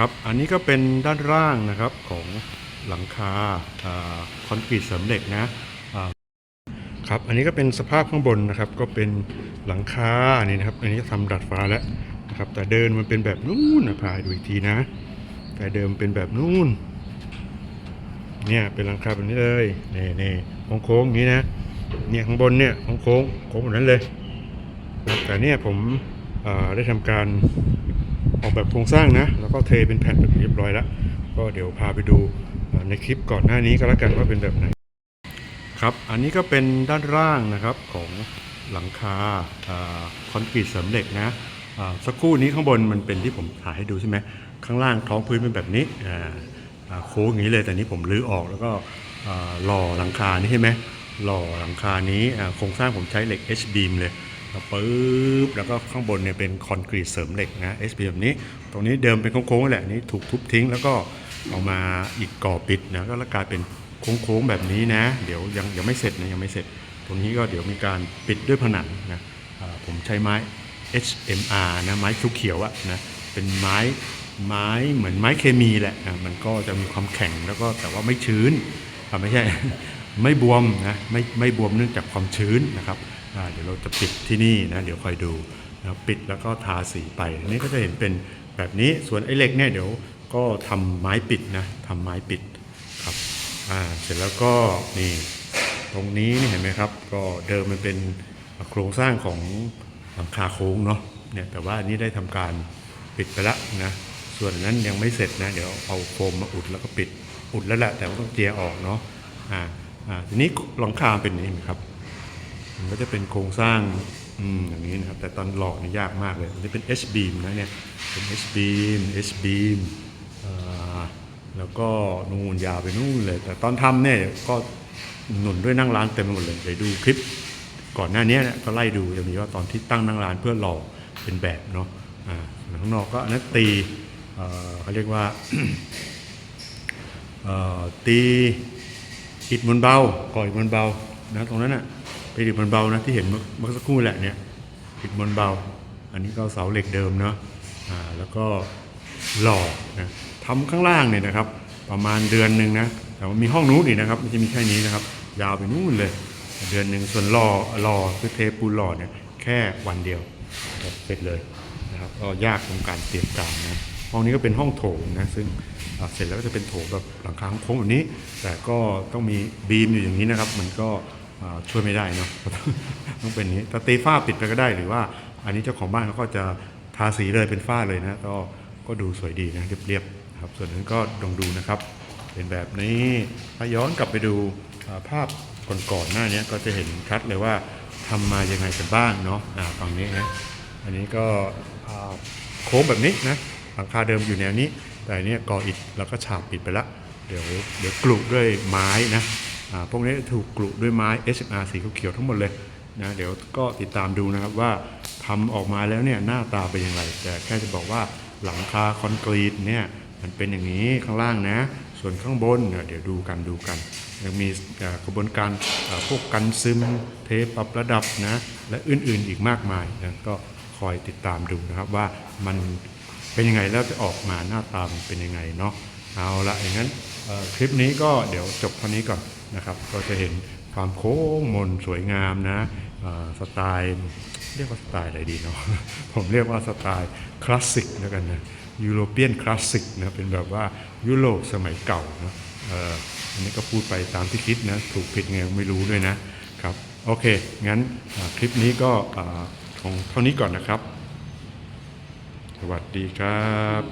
ครับ อันนี้ก็เป็นด้านล่างนะครับของหลังคาอคอนกรีตเสริมเหล็กนะครับ อันนี้ก็เป็นสภาพข้างบนนะครับ ก็เป็นหลังคานี่นะครับ อันนี้ทำดัดฟ้าแล้วนะครับ แต่เดินมันเป็นแบบนู้นนะพายดูอีกทีนะ แต่เดิมเป็นแบบนู้นเนี่ยเป็นหลังคาแบบนี้เลยนี่นี่โค้งๆอย่างนี้นะ เนี่ยข้างบนเนี่ยโค้งโค้งแบบนั้นเลย แต่เนี่ยผมได้ทำการ ออกแบบโครงสร้างนะ แล้วก็เทเป็นแผ่นแบบเรียบร้อยแล้ว ก็เดี๋ยวพาไปดูในคลิปก่อนหน้านี้ก็แล้วกันว่าเป็นแบบไหนครับ อันนี้ก็เป็นด้านล่างนะครับของหลังคาคอนกรีตเสริมเหล็กนะสักครู่นี้ข้างบนมันเป็นที่ผมถ่ายให้ดูใช่ไหมข้างล่างท้องพื้นเป็นแบบนี้โค้งอย่างนี้เลยแต่นี้ผมรื้อออกแล้วก็หล่อหลังคานี่ใช่ไหมหล่อหลังคานี้อ่าโครงสร้างผมใช้เหล็ก H beam เลย แล้วปึ๊บแล้วก็ข้างบนเนี่ยเป็นคอนกรีตเสริมเหล็กนะ H beam แบบนี้ ตรงนี้เดิมเป็นโค้งๆนั่แหละนี้ถูกทุบทิ้ง แล้วก็เอามาอีกก่อปิดนะก็ล้วกลายเป็นโค้งๆแบบนี้นะ เดี๋ยวยังยังไม่เสร็จนะยังไม่เสร็จ ตรงนี้ก็เดี๋ยวมีการปิดด้วยผนังนะผมใช้ไม้ HMR นะไม้เขียวๆอะนะเป็นไม้ไม้เหมือนไม้เคมีแหละนะมันก็จะมีความแข็งแล้วก็แต่ว่าไม่ชื้นอ่ไม่ใช่ไม่บวมนะไม่ไม่บวมเนื่องจากความชื้นนะครับ เดี๋ยวเราจะปิดที่นี่นะเดี๋ยวคอยดูนะปิดแล้วก็ทาสีไปอันนี้ก็จะเห็นเป็นแบบนี้ส่วนไอ้เหล็กเนี่ยเดี๋ยวก็ทำไม้ปิดนะทำไม้ปิดครับอ่าเสร็จแล้วก็นี่ตรงนี้นี่เห็นไหมครับ ก็เดิมมันเป็นโครงสร้างของหลังคาโค้งเนาะเนี่ยแต่ว่าอันนี้ได้ทำการปิดไปแล้วนะส่วนนั้นยังไม่เสร็จนะเดี๋ยวเอาโฟมมาอุดแล้วก็ปิดอุดแล้วแหละแต่ว่าต้องเจียออกเนาะอ่าอ่าทีนี้หลังคาเป็นอย่างนี้ครับ มันก็จะเป็นโครงสร้างอืมอย่างนี้นะครับ แต่ตอนหล่อนี่ยากมากเลยอันนี้เป็น H beam นะเนี่ย เป็น H beam H beam แล้วก็นู่นยาวไปนู่นเลย แต่ตอนทำเนี่ยก็หนุนด้วยนั่งร้านเต็มไปหมดเลยเดี๋ยวดูคลิป ก่อนหน้านี้เนี่ยก็ไล่ดูจะมีว่าตอนที่ตั้งนั่งร้านเพื่อหล่อเป็นแบบเนาะอ่าข้างนอกก็นนั้นตีเขาเรียกว่าตีอิฐมวลเบาก่ออิฐมวลเบานะตรงนั้นน่ะ เป็นอิฐมวลเบานะที่เห็นเมื่อสักครู่แหละเนี่ยอิฐมวลเบา อันนี้ก็เสาเหล็กเดิมเนาะอ่าแล้วก็หล่อนะทำข้างล่างเนี่ยนะครับ ประมาณเดือนหนึ่งนะแต่ว่ามีห้องนู้นอีกนะครับไม่ใช่มีแค่นี้นะครับ ยาวไปนู่นเลย เดือนหนึ่งส่วนหล่อหล่อคือเทปูหล่อเนี่ยแค่วันเดียวนะครับเสร็จเลยนะครับก็ยากตรงการเตรียมการนะห้องนี้ก็เป็นห้องโถงนะซึ่งเสร็จแล้วก็จะเป็นโถงแบบหลังคาโค้งแบบนี้ แต่ก็ต้องมีบีมอยู่อย่างนี้นะครับ มันก็ ช่วยไม่ได้เนาะต้องเป็นนี้แต่ตีฝ้าปิดไปก็ได้หรือว่า อันนี้เจ้าของบ้านเขาก็จะทาสีเลยเป็นฝ้าเลยนะ ก็ก็ดูสวยดีนะเรียบๆครับส่วนนั้นก็ลองดูนะครับ เป็นแบบนี้ถ้าย้อนกลับไปดูภาพก่อนๆหน้านี้ก็จะเห็นชัดเลยว่าทำมายังไงกันบ้างเนาะฝั่งนี้นะอันนี้ก็โค้งแบบนี้นะหลังคาเดิมอยู่แนวนี้ แต่เนี้ยก่ออิฐแล้วก็ฉาบปิดไปละเดี๋ยวเดี๋ยวกลุด้วยไม้นะ พวกนี้ถูกกลุด้วยไม้ SMR สีเขียวทั้งหมดเลยนะเดี๋ยวก็ติดตามดูนะครับว่าทำออกมาแล้วเนี่ยหน้าตาเป็นยังไงแต่แค่จะบอกว่าหลังคาคอนกรีตเนี่ยมันเป็นอย่างนี้ข้างล่างนะ ส่วนข้างบนเนี่ยเดี๋ยวดูกันดูกัน ยังมีกระบวนการพวกกันซึมเทปรับระดับนะและอื่นๆอีกมากมายนะก็คอยติดตามดูนะครับว่ามันเป็นยังไงแล้วจะออกมาหน้าตามันเป็นยังไงเนาะเอาละอย่างนั้นคลิปนี้ก็เดี๋ยวจบเท่านี้ก่อน นะครับ ก็จะเห็นความโค้งมนสวยงามนะสไตล์เรียกว่าสไตล์อะไรดีเนาะผมเรียกว่าสไตล์คลาสสิกแล้วกันนะยูโรเปียนคลาสสิกนะเป็นแบบว่ายุโรปสมัยเก่านะเอ่ออันนี้ก็พูดไปตามที่คิดนะถูกผิดไงไม่รู้ด้วยนะครับโอเค งั้นคลิปนี้ก็อ่าของเท่านี้ก่อนนะครับ สวัสดีครับ